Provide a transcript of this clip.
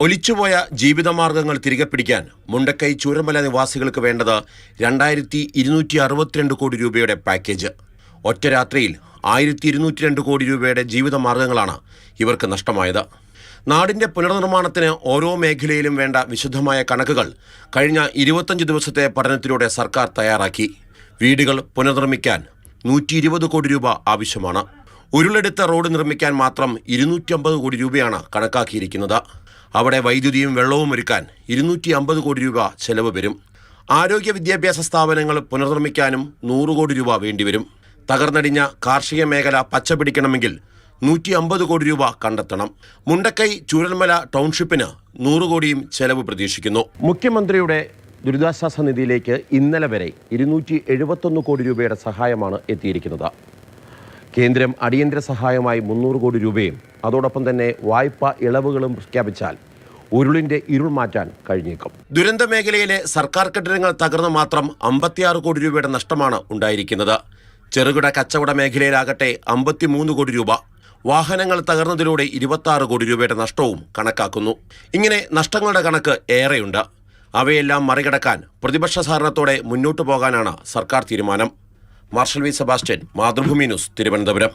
ഒലിച്ചുപോയ ജീവിതമാർഗങ്ങൾ തിരികെ പിടിക്കാൻ മുണ്ടക്കൈ ചൂരമല നിവാസികൾക്ക് വേണ്ടത് രണ്ടായിരത്തി ഇരുന്നൂറ്റി അറുപത്തിരണ്ട് കോടി രൂപയുടെ പാക്കേജ്. ഒറ്റ രാത്രിയിൽ ആയിരത്തി ഇരുന്നൂറ്റി രണ്ട് കോടി രൂപയുടെ ജീവിതമാർഗങ്ങളാണ് ഇവർക്ക് നഷ്ടമായത്. നാടിന്റെ പുനർനിർമ്മാണത്തിന് ഓരോ മേഖലയിലും വേണ്ട വിശുദ്ധമായ കണക്കുകൾ കഴിഞ്ഞ ഇരുപത്തഞ്ച് ദിവസത്തെ പഠനത്തിലൂടെ സർക്കാർ തയ്യാറാക്കി. വീടുകൾ പുനർനിർമ്മിക്കാൻ നൂറ്റി ഇരുപത് കോടി രൂപ ആവശ്യമാണ്. ഉരുളെടുത്ത റോഡ് നിർമ്മിക്കാൻ മാത്രം ഇരുന്നൂറ്റി അമ്പത് കോടി രൂപയാണ് കണക്കാക്കിയിരിക്കുന്നത്. അവിടെ വൈദ്യുതിയും വെള്ളവും ഒരുക്കാൻ ഇരുന്നൂറ്റി അമ്പത് കോടി രൂപ ചെലവ് വരും. ആരോഗ്യ വിദ്യാഭ്യാസ സ്ഥാപനങ്ങൾ പുനർനിർമ്മിക്കാനും നൂറ് കോടി രൂപ വേണ്ടിവരും. തകർന്നടിഞ്ഞ കാർഷിക മേഖല പച്ചപിടിക്കണമെങ്കിൽ നൂറ്റി അമ്പത് കോടി രൂപ കണ്ടെത്തണം. മുണ്ടക്കൈ ചൂരൽമല ടൗൺഷിപ്പിന് നൂറ് കോടിയും ചെലവ് പ്രതീക്ഷിക്കുന്നു. മുഖ്യമന്ത്രിയുടെ ദുരിതാശ്വാസ നിധിയിലേക്ക് ഇന്നലെ വരെ ഇരുന്നൂറ്റി എഴുപത്തൊന്ന് കോടി രൂപയുടെ സഹായമാണ് എത്തിയിരിക്കുന്നത്. കേന്ദ്രം അടിയന്തര സഹായമായി മുന്നൂറ് കോടി രൂപയും അതോടൊപ്പം തന്നെ വായ്പ ഇളവുകളും പ്രഖ്യാപിച്ചാൽ ഉരുളിന്റെ ഇരുൾ മാറ്റാൻ കഴിഞ്ഞേക്കും. ദുരന്ത മേഖലയിലെ സർക്കാർ കെട്ടിടങ്ങൾ തകർന്ന് മാത്രം അമ്പത്തിയാറ് കോടി രൂപയുടെ നഷ്ടമാണ് ഉണ്ടായിരിക്കുന്നത്. ചെറുകിട കച്ചവട മേഖലയിലാകട്ടെ അമ്പത്തിമൂന്ന് കോടി രൂപ വാഹനങ്ങൾ തകർന്നതിലൂടെ ഇരുപത്തി കോടി രൂപയുടെ നഷ്ടവും കണക്കാക്കുന്നു. ഇങ്ങനെ നഷ്ടങ്ങളുടെ കണക്ക് ഏറെയുണ്ട്. അവയെല്ലാം മറികടക്കാൻ പ്രതിപക്ഷ സഹകരണത്തോടെ മുന്നോട്ടു പോകാനാണ് സർക്കാർ തീരുമാനം. Marshal V Sebastian Mathrubhumi news Thiruvananthapuram.